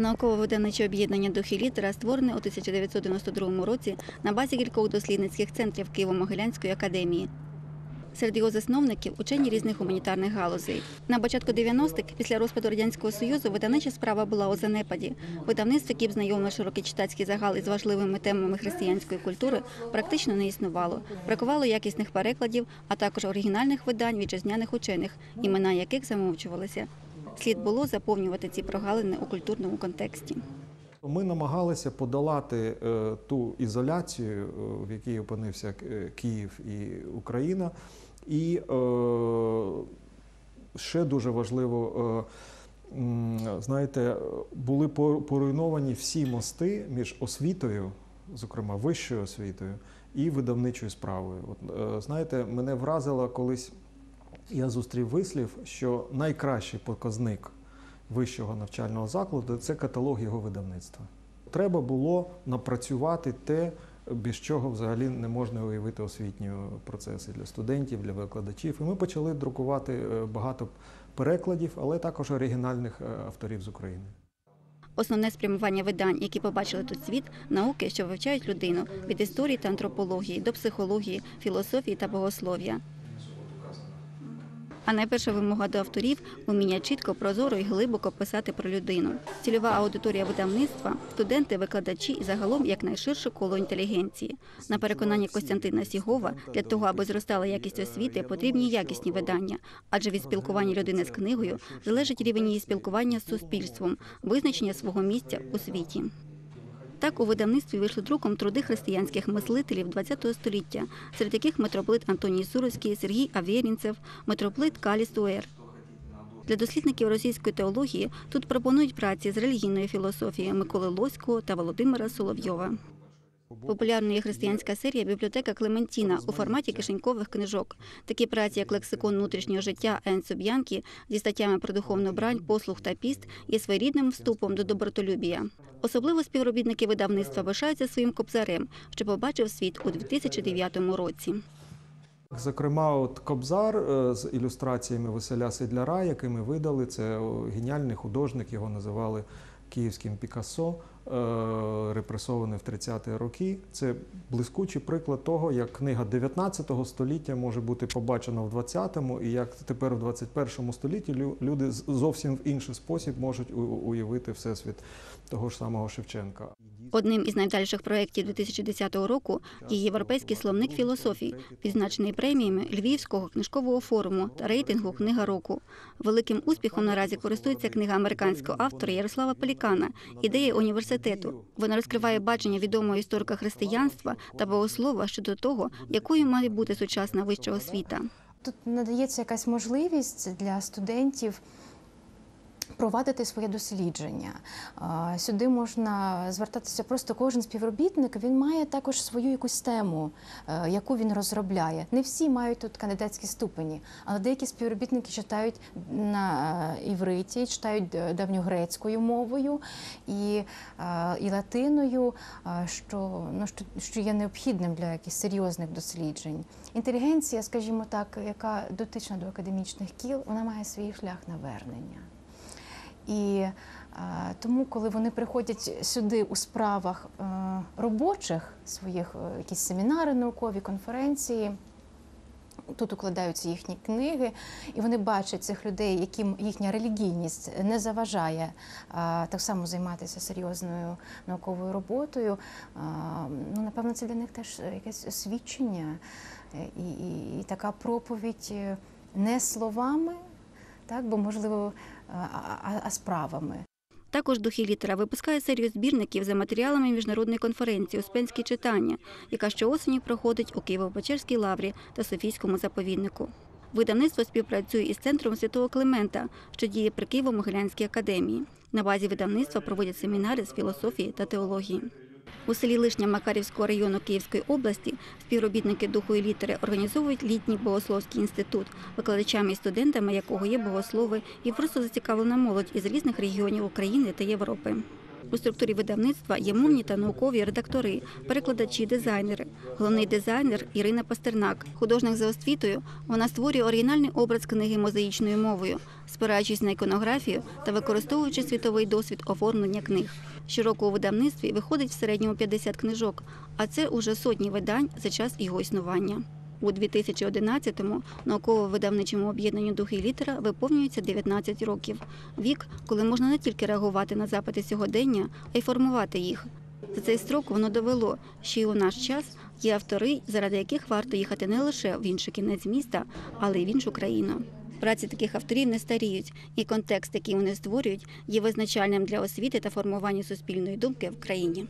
Науково-видавниче об'єднання «Дух і літера» створене у 1992 році на базі кількох дослідницьких центрів Києво-Могилянської академії. Серед його засновників учені різних гуманітарних галузей. На початку 90-х, після розпаду радянського союзу, видавнича справа була у занепаді. Видавництво, яке б знайомило широкий читацький загал із важливими темами християнської культури, практично не існувало. Бракувало якісних перекладів, а також оригінальних видань вітчизняних учених, імена яких замовчувалися. Слід було заповнювати ці прогалини у культурному контексті. Ми намагалися подолати е, ту ізоляцію, е, в якій опинився е, Київ і Україна. І ще дуже важливо, знаєте, були поруйновані всі мости між освітою, зокрема вищою освітою, і видавничою справою. От, знаєте, мене вразило колись. Я зустрів вислів, що найкращий показник вищого навчального закладу це каталог його видавництва. Треба було напрацювати те, без чого взагалі не можна уявити освітні процеси для студентів, для викладачів. І ми почали друкувати е, багато перекладів, але також оригінальних е, авторів з України. Основне спрямування видань, які побачили тут світ, науки, що вивчають людину від історії та антропології до психології, філософії та богослов'я. А найперша вимога до авторів уміння чітко, прозоро і глибоко писати про людину. Цільова аудиторія видавництва студенти, викладачі і загалом якнайширше коло інтелігенції. На переконання Костянтина Сігова, для того, аби зростала якість освіти, потрібні якісні видання, адже від спілкування людини з книгою залежить рівень її спілкування з суспільством, визначення свого місця у світі. Так у видавництві вийшли друком труди християнських мислителів ХХ століття, серед яких митрополит Антоній Суровський, Сергій Авєрінцев, митрополит Каліс Уер. Для дослідників російської теології тут пропонують праці з релігійної філософії Миколи Лоського та Володимира Соловйова. Популярною є християнська серія Бібліотека Клементіна у форматі кишенькових книжок. Такі праці, як лексикон внутрішнього життя Енцо Б'янкі зі статтями про духовну брань, послуг та піст, є своєрідним вступом до добротолюбія. Особливо співробітники видавництва пишаються своїм кобзарем, що побачив світ у 2009 році. Зокрема, от Кобзар е, з ілюстраціями Василя Сидляра, який ми видали, це геніальний художник, його називали київським Пікассо, е, репресований в 30-ті роки. Це блискучий приклад того, як книга 19 століття може бути побачена в 20-му, і як тепер в 21 столітті лю- люди зовсім в інший спосіб можуть уявити всесвіт того ж самого Шевченка. Одним із найдальших проєктів 2010 року є європейський словник філософій, відзначений преміями Львівського книжкового форуму та рейтингу Книга року. Великим успіхом наразі користується книга американського автора Ярослава Полікана Ідеї університету. Вона розкриває бачення відомого історика християнства та богослова щодо того, якою має бути сучасна вища освіта. Тут надається якась можливість для студентів провадити своє дослідження. Сюди можна звертатися просто кожен співробітник. Він має також свою якусь тему, е, яку він розробляє. Не всі мають тут кандидатські ступені, але деякі співробітники читають на е, івриті, читають е, давньогрецькою мовою і, і латиною, що, ну, що, що є необхідним для якихось серйозних досліджень. Інтелігенція, скажімо так, яка дотична до академічних кіл, вона має свій шлях навернення. І е, тому, коли вони приходять сюди у справах е, робочих своїх, е, якісь семінари, наукові конференції. Тут укладаються їхні книги, і вони бачать цих людей, яким їхня релігійність не заважає так само займатися серйозною науковою роботою. Ну, напевно, це для них теж якесь свідчення і, і, і така проповідь не словами, так, бо можливо, а, а, а справами. Також духи літера випускає серію збірників за матеріалами міжнародної конференції Успенські читання, яка щоосені проходить у Києво-Печерській лаврі та Софійському заповіднику. Видавництво співпрацює із центром Святого Климента, що діє при Києво-Могилянській академії. На базі видавництва проводять семінари з філософії та теології. У селі Лишня Макарівського району Київської області співробітники духу і літери організовують літній богословський інститут, викладачами і студентами якого є богослови і просто зацікавлена молодь із різних регіонів України та Європи. У структурі видавництва є мовні та наукові редактори, перекладачі, дизайнери. Головний дизайнер Ірина Пастернак. Художник за освітою, вона створює оригінальний образ книги мозаїчною мовою, спираючись на іконографію та використовуючи світовий досвід оформлення книг. Щороку у видавництві виходить в середньому 50 книжок, а це уже сотні видань за час його існування. У 2011-му науково-видавничому об'єднанню «Духи і літера виповнюється 19 років. Вік, коли можна не тільки реагувати на запити сьогодення, а й формувати їх. За цей строк воно довело, що й у наш час є автори, заради яких варто їхати не лише в інший кінець міста, але й в іншу країну. Праці таких авторів не старіють, і контекст, який вони створюють, є визначальним для освіти та формування суспільної думки в країні.